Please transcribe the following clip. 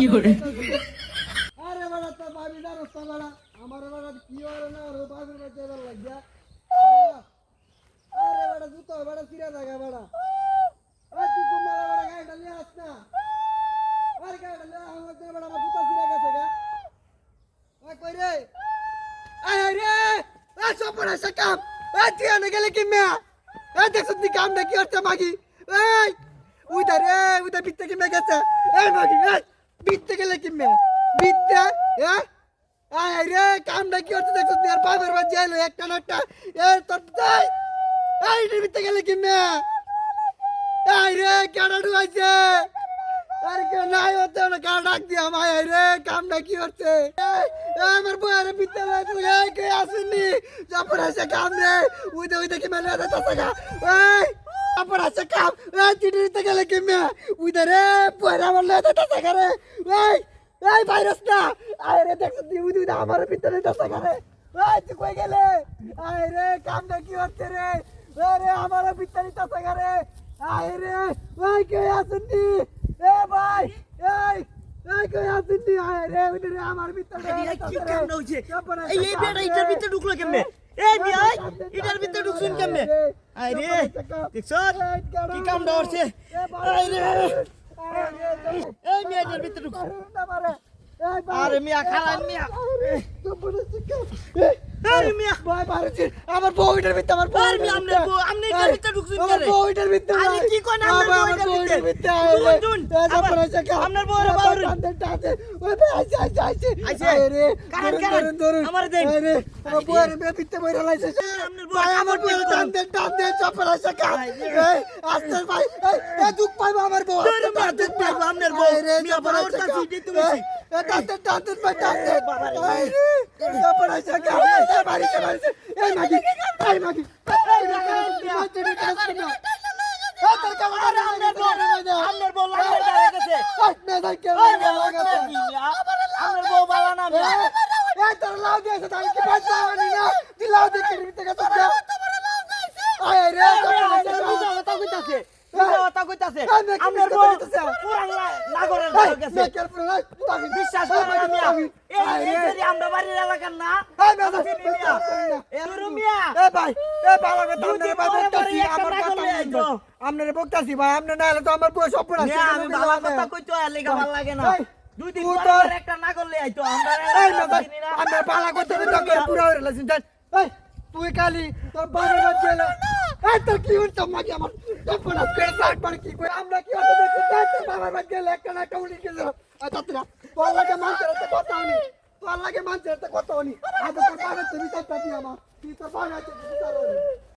আরে বাড়া তো ভাবি না, রাস্তা বাড়া। আমার বাড়া কি ওরে না, ওরে বাবির বাচ্চা এবার লাগিয়া। আরে বাড়া জুতো, বাড়া চিরা জায়গা, বাড়া। ওই তুই কুমার, বাড়া, গাড়িটা নিয়ে আস না। আরে গাড়িটা নিয়ে আমার তো বাড়া, আমার জুতো চিরা গেছে গা। ওই কই রে? আয় রে! আ সপড়া সকাম আ তুই আনে গেলে কি মেয়া? এ দেখছ তুই কাম নাকি করতে মাগি। এই উইদা রে উইদা বিত্তে কি মে গেছে? এই, মাগি, এই। বিত্তে গেলে কি মে বিত্তে? এ? আয় রে কাম নাকি করতে দেখছ? তুই আর একটা একটা। এ, তোর যাই এই রে, বিত্তে গেলে কি মে এই রে আরে কে নাই হতে না ডাক দিয়া মাই রে কাম না কি হচ্ছে আমার বউয়ের বিদ্যা লাগছে কে আসেনি জাপর আছে কাম রে। উইদে উইদে, কি মেলে আছে কাম এই চিঠিতে গেলে কি মে উইদে রে বউয়ের আমার লে দে তাসা রে এই এই ভাইরাস না আয় রে দেখছ তুই উইদে আমার ভিতরে তাসা রে এই তুই কই গেলে? আয় রে কাম না কি হচ্ছে রে? আরে আমার ভিতরে তাসা রে আয় রে ওই কে আসেনি এ ভাই এই এই কে আমার কাম না হচ্ছে এই এই ইটার ভিতরে ঢুকলো কেমনে? এই ভিতরে ঢুকছুন কেমনে? আই রে দেখছ? কি কাম না হচ্ছে এই মিয়া ভিতরে আরে মিয়া খালান মিয়া। আরে মিয়া। ভাই পারছি আমার বউটার ভিতরে আমার আর মিয়া আমনে বউ আমনে ইটার ভিতরে ঢুকছুন আমার বউটার ভিতরে আরে কি কোন আমনে বউটার ভিতরে? আমনের বউরে বাউরে ওই ভাই আইছে আইছে আইছে আইছে? আয় রে কারণ, কারণ। আমার দেন। আয় রে আমার বউয়ের মেয়ে ভিতরে বইরা লাইছে। আমনের বউ ভাই আমার দিতে টানতে টানতে আয় রে। এই আস্তে ভাই এই দুঃখ পাইবো আমার বউ আস্তে দুঃখ পাইবো আপনার বউ। মিয়া, কাছে কাম। দিয়ে তুমি তোর তোর লাউ দিয়েছে তাই কি বাচ্চা না? তুই লাউ দিয়ে কেটে দিতে গেছে আয় রে কথা কইতাছে আমনের বউ পুরান নাগরের বউ গেছে। বিশ্বাস করে না মিয়া? এই আমরা বাড়ির এলাকার না আপনার বকতাছি ভাই আপনার না হলে তো আমার বউ সব পড়া আমি ভালো কথা কইতো লেগা ভালো লাগে না। দুই দিন তুই পর একটা না করলে আইতো আমরা পালা করতে তো পুরো হয়ে গেছে তুই কালি তোর বাদ গেল এই তোর কি হচ্ছে মাগি আমার? তখন করে সাইড পার কি কই আমরা কি হতে দেখি তাই তোর বাবার বাদ গেল একটা না উনি গেল? এই তাতরা তোর লাগে মানতে রাতে কথা হনি তোর লাগে মানতে রাতে কথা হনি বাবার তুমি চাইতা দি আমার? তুই তোর বাবা আছে